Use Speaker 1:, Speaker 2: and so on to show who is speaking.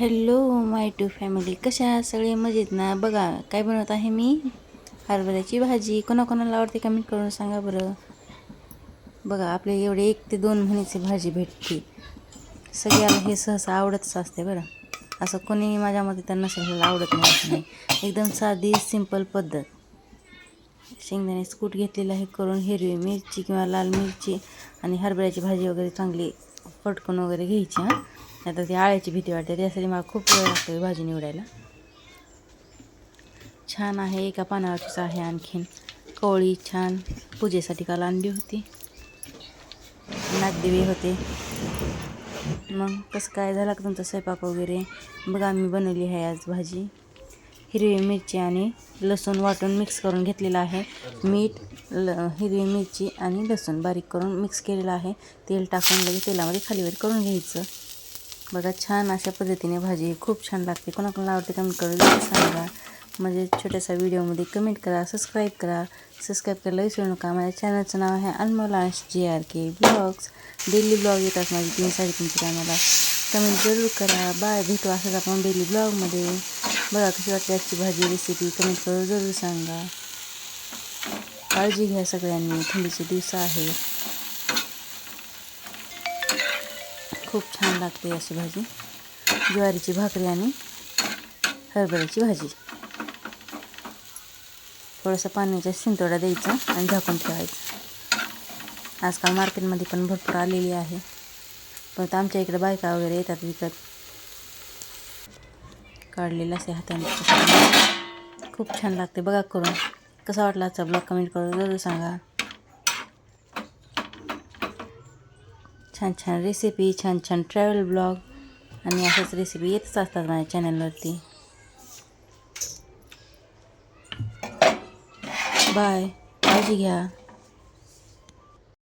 Speaker 1: Hello my to family. कशा सगळे मजेत ना? बघा काय बनवत आहे मी? हरभऱ्याची भाजी. कोणाकोणाला आवडते कमेंट करून सांगा बरं. बघा आपले एवढे एक ते दोन महिन्याची भाजी भेटते. सगळ्याला हे सहसा आवडतच असते बरं. असं कोणी माझ्या मते तर नसेल आवडत नाही. एकदम साधी सिंपल पद्धत. शेंगदाणे स्कूट घेतलेलं आहे करून हिरवी मिरची किंवा लाल मिरची आणि हरभऱ्याची भाजी वगैरे चांगली फटकून वगैरे घ्यायची हां. आता ती आळ्याची भीती वाटते. त्यासाठी मला खूप वेळ लागतो भाजी निवडायला. छान आहे एका पानावरचीच आहे आणखीन. कोळी छान पूजेसाठी काल आणली होती. नागदेवी होते. मग कसं काय झालं का तुमचा स्वयंपाक वगैरे? बघा मी बनवली आहे आज भाजी. हिरवी मिरची आणि लसूण वाटून मिक्स करून घेतलेलं आहे. मीठ ल हिरवी मिरची आणि लसूण बारीक करून मिक्स केलेलं आहे. तेल टाकून लगेच तेलामध्ये खालीवर करून घ्यायचं. बघा छान अशा पद्धतीने भाजी खूप छान लागते. कोणाकोणाला आवडते कमेंट करून सांगा. म्हणजे छोट्याशा व्हिडिओमध्ये कमेंट करा सबस्क्राईब करा. सबस्क्राईब करायला विसरू नका. माझ्या चॅनलचं नाव आहे Anmolansh J R K blogs daily blog येतात माझी तीन साडेतीनच्या टायमाला कमेंट जरूर करा. बाय भेटू असंच आपण डेली ब्लॉगमध्ये बघा कशी वाटते आजची भाजी रेसिपी कमेंट करून जरूर सांगा. काळजी घ्या सगळ्यांनी. थंडीचे दिवस आहे. खूप छान लागते अशी भाजी. ज्वारीची भाकरी आणि हरभऱ्याची भाजी. थोडंसं पाण्याच्या शिंतोडा द्यायचा आणि झाकून ठेवायचं. आजकाल मार्केटमध्ये पण भरपूर आलेली आहे. पण आमच्या इकडे बायका वगैरे येतात विकत. काढलेलं असे हाताने. खूप छान लागते बघा करून. कसा वाटला आजचा ब्लॉग कमेंट करून जरूर सांगा. छान छान रेसिपी छान छान ट्रॅव्हल ब्लॉग आणि अशाच रेसिपी येतच असतात माझ्या चॅनलवरती बाय काळजी घ्या.